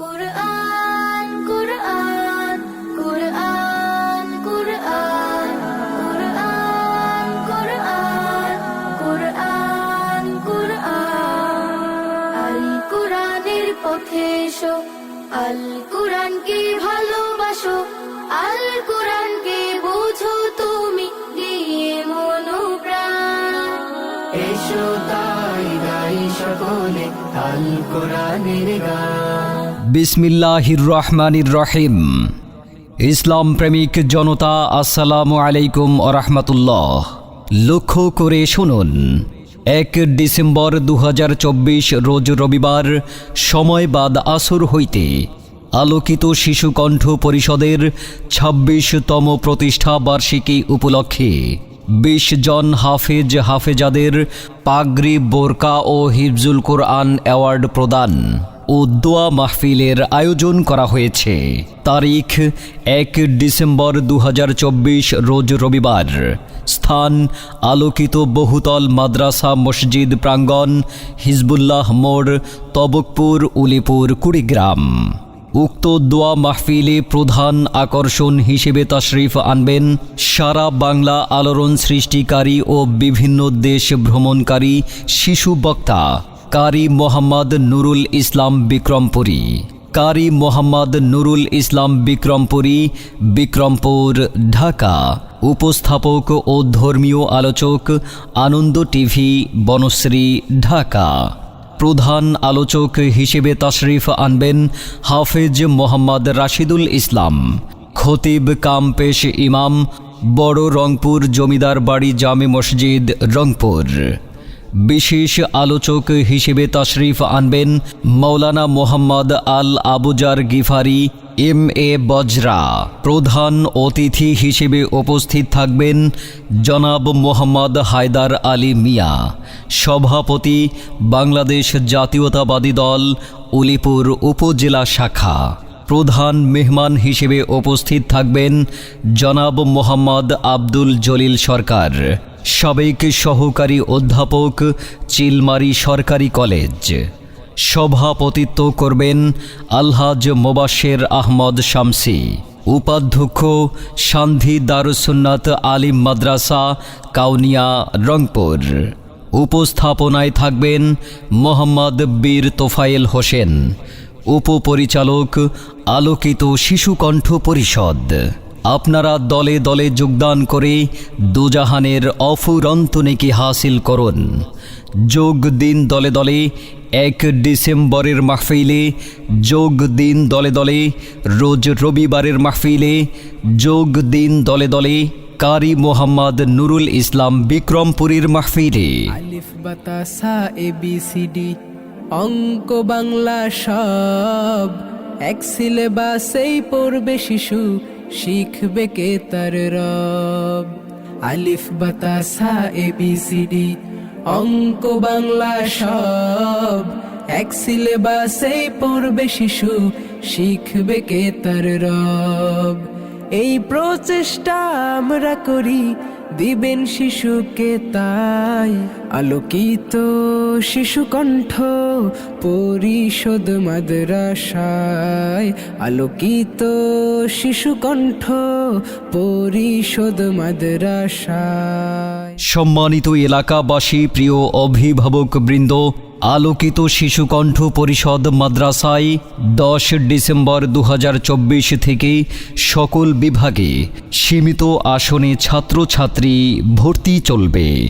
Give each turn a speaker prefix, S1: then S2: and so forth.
S1: কুরআন কুরআন কুরআন কুরআন কুরআন কুরআন কুরআন কুরআন আল কুরআনের পথে আল কুরআনকে ভালোবাসো, আল কুরআনকে বুঝো তুমি দিয়ে মনোপ্রাণ।
S2: এসো তাই গাই সকলে আল কোরআনের গান।
S3: বিসমিল্লাহির রহমানির রহিম ইসলাম প্রেমিক জনতা, আসসালামু আলাইকুম আরহামতুল্লাহ লক্ষ্য করে শুনুন, এক ডিসেম্বর দু হাজার চব্বিশ রোজ রবিবার, সময় বাদ আসর হইতে আলোকিত শিশু কণ্ঠ পরিষদের ছাব্বিশতম প্রতিষ্ঠা বার্ষিকী উপলক্ষে বিশ জন হাফেজ হাফেজাদের পাগরি বোরকা ও হিফজুল কোরআন অ্যাওয়ার্ড প্রদান। ও দোয়া মাহফিলের আয়োজন করা হয়েছে। তারিখ এক ডিসেম্বর দু হাজার চব্বিশ, রোজ রবিবার। স্থান আলোকিত বহুতল মাদ্রাসা মসজিদ প্রাঙ্গণ, হিজবুল্লাহ মোড়, তবকপুর, উলিপুর, কুড়িগ্রাম। উক্ত দোয়া মাহফিলে প্রধান আকর্ষণ হিসেবে তাশরিফ আনবেন সারা বাংলা আলোড়ন সৃষ্টিকারী ও বিভিন্ন দেশ ভ্রমণকারী শিশু বক্তা। কারি মোহাম্মদ নুরুল ইসলাম বিক্রমপুরী। কারি মোহাম্মদ নুরুল ইসলাম বিক্রমপুরী, বিক্রমপুর, ঢাকা। উপস্থাপক ও ধর্মীয় আলোচক আনন্দ টিভি, বনশ্রী, ঢাকা। প্রধান আলোচক হিসেবে তাশরিফ আনবেন হাফেজ মোহাম্মদ রাশিদুল ইসলাম। খতিব কাম পেশ ইমাম, বড় রংপুর জমিদার বাড়ি জামে মসজিদ, রংপুর। বিশেষ আলোচক হিসেবে তাশরিফ আনবেন মৌলানা মোহাম্মদ আল আবুজার গিফারি, এম এ বজরা। প্রধান অতিথি হিসেবে উপস্থিত থাকবেন জনাব মোহাম্মদ হায়দার আলী মিয়া। সভাপতি বাংলাদেশ জাতীয়তাবাদী দল, উলিপুর উপজেলা শাখা। প্রধান মেহমান হিসেবে উপস্থিত থাকবেন জনাব মোহাম্মদ আব্দুল জলিল সরকার। সাবেক সহকারী অধ্যাপক চিলমারি সরকারি কলেজ। সভাপতিত্ব করবেন আলহাজ মোবাশের আহমদ শামসি। উপাধ্যক্ষ সান্ধি দারুসুন্নাত আলিম মাদ্রাসা, কাউনিয়া, রংপুর। উপস্থাপনায় থাকবেন মোহাম্মদ বীর তোফায়েল হোসেন। উপপরিচালক আলোকিত শিশুকণ্ঠ পরিষদ। আপনারা দলে দলে যোগদান করে দুজাহানের অফুরন্ত নেকি হাসিল করুন। যোগ দিন দলে দলে, এক ডিসেম্বরের মাহফিলে যোগ দিন দলে দলে, রোজ রবিবারের মাহফিলে যোগ দিন দলে দলে, কারি মোহাম্মদ নুরুল ইসলাম বিক্রমপুরীর মাহফিলে।
S4: অঙ্ক, বাংলা সব। এক সিলেবাসেই পড়বে শিশু শিখবে কে তার রব? আলিফ বাতাসা এ, বি, সি, ডি। অঙ্ক, বাংলা সব। এক সিলেবাসেই পড়বে শিশু, শিখবে কে তার রব? এই প্রচেষ্টা আমরা করি দিবেন শিশুকে তাই আলোকিত শিশু কণ্ঠ, পরিষদ মাদ্রাসায় আলোকিত শিশু কণ্ঠ, পরিষদ মাদ্রাসায়।
S3: সম্মানিত এলাকাবাসী, প্রিয় অভিভাবক বৃন্দ আলোকিত শিশুকণ্ঠ পরিষদ মাদ্রাসায় দশ ডিসেম্বর দু হাজার চব্বিশ থেকে সকল বিভাগে সীমিত আসনে ছাত্রছাত্রী ভর্তি চলবে।